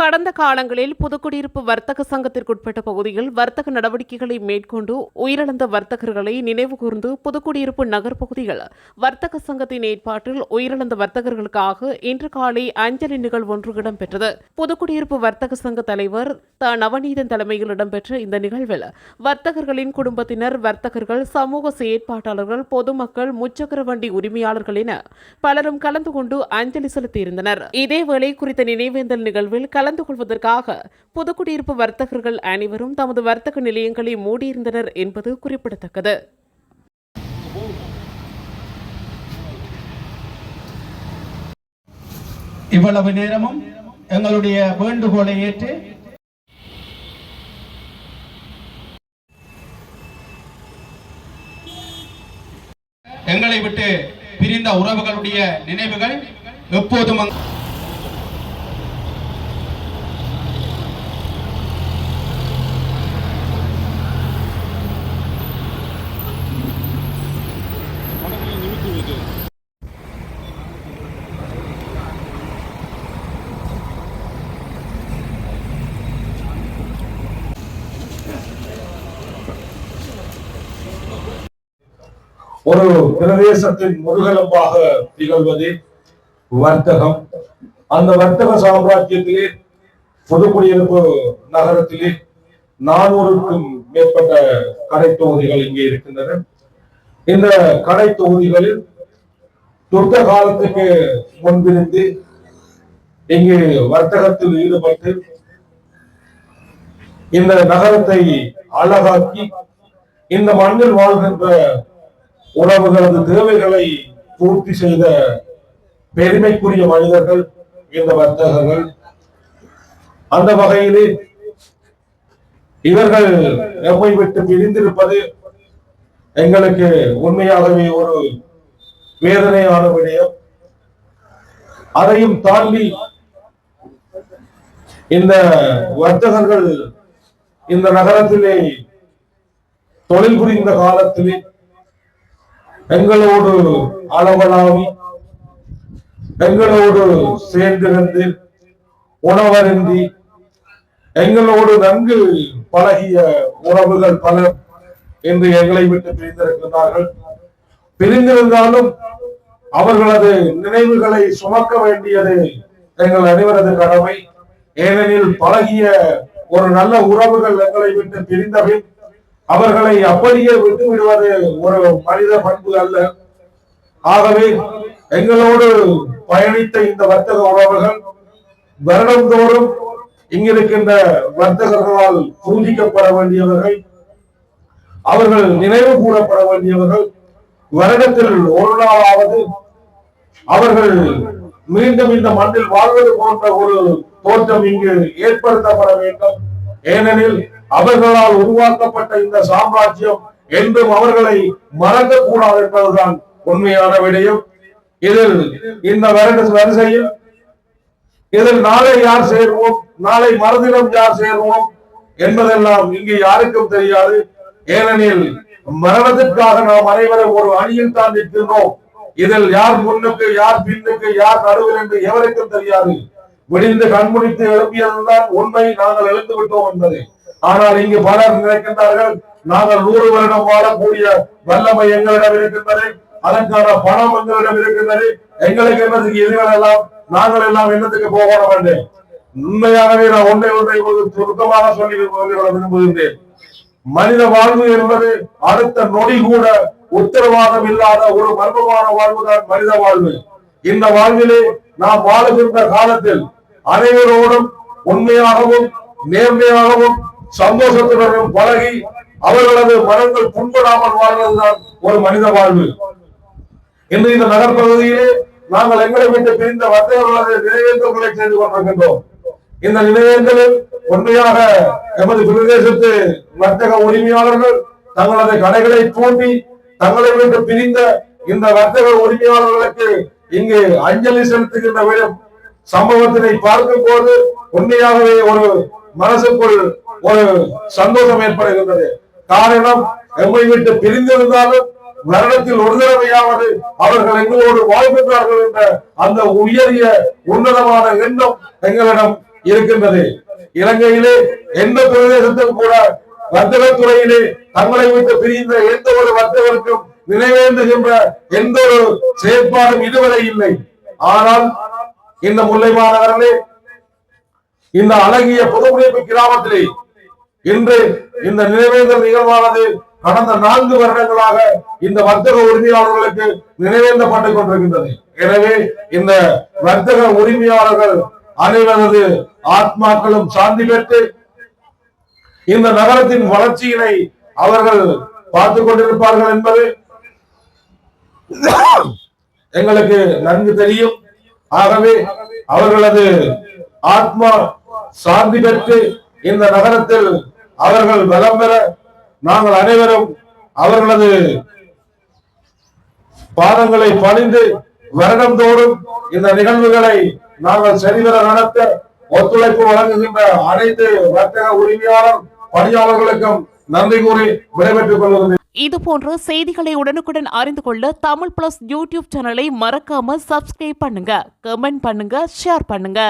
கடந்த காலங்களில் புதுக்குடியிருப்பு வர்த்தக சங்கத்திற்குட்பட்ட பகுதியில் வர்த்தக நடவடிக்கைகளை மேற்கொண்டு உயிரிழந்த வர்த்தகர்களை நினைவுகூர்ந்து புதுக்குடியிருப்பு நகர் பகுதியில் வர்த்தக சங்கத்தின் ஏற்பாட்டில் உயிரிழந்த வர்த்தகர்களுக்காக இன்று காலை அஞ்சலி நிகழ்வு ஒன்று இடம்பெற்றது. புதுக்குடியிருப்பு வர்த்தக சங்க தலைவர் த. நவநீதன் தலைமையில் இடம்பெற்ற இந்த நிகழ்வில் வர்த்தகர்களின் குடும்பத்தினர் வர்த்தகர்கள் சமூக செயற்பாட்டாளர்கள் பொதுமக்கள் முச்சக்கர வண்டி உரிமையாளர்கள் என பலரும் கலந்து கொண்டு அஞ்சலி செலுத்தியிருந்தனர். இதேவேளை குறித்த நினைவேந்தல் நிகழ்வில் கலந்து கலந்து கொள்வதற்காக புதுக்குடியிருப்பு வர்த்தகர்கள் அனைவரும் தமது வர்த்தக நிலையங்களை மூடியிருந்தனர் என்பது குறிப்பிடத்தக்கது. இவ்வளவு நேரமும் எங்களுடைய வேண்டுகோளை ஏற்று எங்களை விட்டு பிரிந்த உறவுகளுடைய நினைவுகள் எப்போதும் ஒரு பிரதேசத்தின் முருகலம்பாக திகழ்வது வர்த்தகம். அந்த வர்த்தக சாம்ராஜ்யத்திலே புதுக்குடியிருப்பு நகரத்திலே நானூறுக்கும் மேற்பட்ட கடை தொகுதிகள் இங்கே இருக்கின்றன. இந்த கடை தொகுதிகளில் துர்க்க காலத்துக்கு முன்பிருந்து இங்கு வர்த்தகத்தில் ஈடுபட்டு இந்த நகரத்தை அழகாக்கி இந்த மண்ணில் வாழ்கின்ற உறவுகளது தேவைகளை பூர்த்தி செய்த பெருமைக்குரிய மனிதர்கள் இந்த வர்த்தகர்கள். அந்த வகையிலே இவர்கள் எம்மை விட்டு பிரிந்திருப்பது எங்களுக்கு உண்மையாகவே ஒரு வேதனையான விடயம். அதையும் தாண்டி இந்த வர்த்தகர்கள் இந்த நகரத்திலே தொழில் புரிந்த காலத்திலே எங்களோடு அளவலாவி எங்களோடு சேர்ந்திருந்து உணவருந்தி எங்களோடு நன்கு பழகிய உறவுகள் பலர் என்று எங்களை விட்டு பிரிந்திருக்கிறார்கள். பிரிந்திருந்தாலும் அவர்களது நினைவுகளை சுமக்க வேண்டியது எங்கள் அனைவரது கடமை. ஏனெனில் பழகிய ஒரு நல்ல உறவுகள் எங்களை விட்டு பிரிந்தபின் அவர்களை அப்படியே விட்டு விடுவது ஒரு மனித பண்பு அல்ல. ஆகவே எங்களோடு பயணித்த இந்த வர்த்தக உறவுகள் வருடந்தோறும் இங்கிருக்கின்ற வர்த்தகர்களால் பூஜிக்கப்பட வேண்டியவர்கள் அவர்கள் நினைவு கூறப்பட வேண்டியவர்கள் வருடத்தில் ஒரு நாளாவது அவர்கள் மீண்டும் இந்த மண்ணில் வாழ்வது போன்ற ஒரு தோற்றம் இங்கு ஏற்படுத்தப்பட வேண்டும். ஏனெனில் அவர்களால் உருவாக்கப்பட்ட இந்த சாம்ராஜ்யம் என்றும் அவர்களை மறக்க கூடாது என்பதுதான் உண்மையான விடயம். இதில் இந்த வருட வரிசையில் இதில் நாளை யார் சேர்வோம்? நாளை மறுதினம் யார் சேர்வோம்? என்பதெல்லாம் இங்கு யாருக்கும் தெரியாது. ஏனெனில் மரணத்திற்காக நாம் அனைவரும் ஒரு அணியில் தான் நிற்கின்றோம். இதில் யார் முன்னுக்கு யார் பின்னுக்கு யார் நடுவில் என்று எவருக்கும் தெரியாது. விடிந்து கண்முடித்து எழுப்பியதுதான் உண்மை நாங்கள் எழுந்து விட்டோம் என்பது. ஆனால் இங்கு பலர் நினைக்கின்றார்கள் நாங்கள் நூறு வருடம் வாழக்கூடிய வல்லமை எங்களிடம் இருக்கின்றது அதற்கான பணம் எங்களிடம் இருக்கின்றது எங்களுக்கு என்னதுக்கு இதுகள் எல்லாம் நாங்கள் எல்லாம் என்னத்துக்கு போக வேண்டும் உண்மையாகவே நான் ஒன்றை ஒன்றை சுருக்கமாக சொல்லி விரும்புகின்றேன். மனித வாழ்வு என்பது அடுத்த நொடி கூட உத்தரவாதம் இல்லாத ஒரு மர்மமான வாழ்வுதான் மனித வாழ்வு. இந்த வாழ்விலே நாம் வாழுகின்ற காலத்தில் அனைவரோடும் உண்மையாகவும் நேர்மையாகவும் சந்தோஷத்துடனும் பழகி அவர்களது மனங்கள் புண்படாமல் வாழ்வதுதான் ஒரு மனித வாழ்வு. இன்று இந்த நகர்பகுதியிலே நாங்கள் எங்களை விட்டு பிரிந்த வந்தவர்களது நினைவேந்தல்களை செய்து கொண்டிருக்கின்றோம். இந்த நினைவேந்தலில் உண்மையாக எமது பிரதேசத்து வர்த்தக உரிமையாளர்கள் தங்களது கடைகளை தூண்டி தங்களை விட்டு பிரிந்த இந்த வர்த்தக உரிமையாளர்களுக்கு இங்கு அஞ்சலி செலுத்துகின்ற சம்பவத்தினை பார்க்கும் போது உண்மையாகவே ஒரு மனசுக்குள் ஒரு சந்தோஷம் ஏற்படுகின்றது. காரணம் எம்மை விட்டு பிரிந்திருந்தாலும் வருடத்தில் ஒரு தடவையாவது அவர்கள் எங்களோடு வாழ்கின்றார்கள் என்ற அந்த உயரிய உன்னதமான எண்ணம் எங்களிடம் இருக்கின்றது. இலங்கையிலே எந்த பிரதேசத்தில் கூட வர்த்தகத்துறையிலே தங்களை விட்டு பிரிந்த எந்த ஒரு வர்த்தகருக்கும் நினைவேந்துகின்ற எந்த ஒரு செயற்பாடும் இதுவரை இல்லை. ஆனால் இந்த முல்லை மாநகரிலே இந்த அழகிய புதுக்குடியிருப்பு கிராமத்திலே இன்று இந்த நினைவேந்தல் நிகழ்வானது கடந்த நான்கு வருடங்களாக இந்த வர்த்தக உரிமையாளர்களுக்கு நினைவேந்தப்பட்டுக் கொண்டிருக்கின்றது. எனவே இந்த வர்த்தக உரிமையாளர்கள் அனைவரது ஆத்மாக்களும் சாந்தி பெற்று இந்த நகரத்தின் வளர்ச்சியினை அவர்கள் பார்த்துக் கொண்டிருப்பார்கள் என்பது எங்களுக்கு நன்கு தெரியும். ஆகவே அவர்களது ஆத்மா சாந்தி பெற்று இந்த நகரத்தில் அவர்கள் பலம் பெற நாங்கள் அனைவரும் அவர்களது பாதங்களை பணிந்து வருடந்தோறும் இந்த நிகழ்வுகளை நாங்கள் சரிவர நடத்த ஒத்துழைப்பு வழங்குகின்ற அனைத்து வர்த்தக உரிமையாளர் பணியாளர்களுக்கும் நன்றி கூறி விடைபெற்றுக் இது இதுபோன்ற செய்திகளை உடனுக்குடன் அறிந்து கொள்ள தமிழ் பிளஸ் யூடியூப் சேனலை மறக்காம சப்ஸ்கிரைப் பண்ணுங்க கமெண்ட் பண்ணுங்க ஷேர் பண்ணுங்க.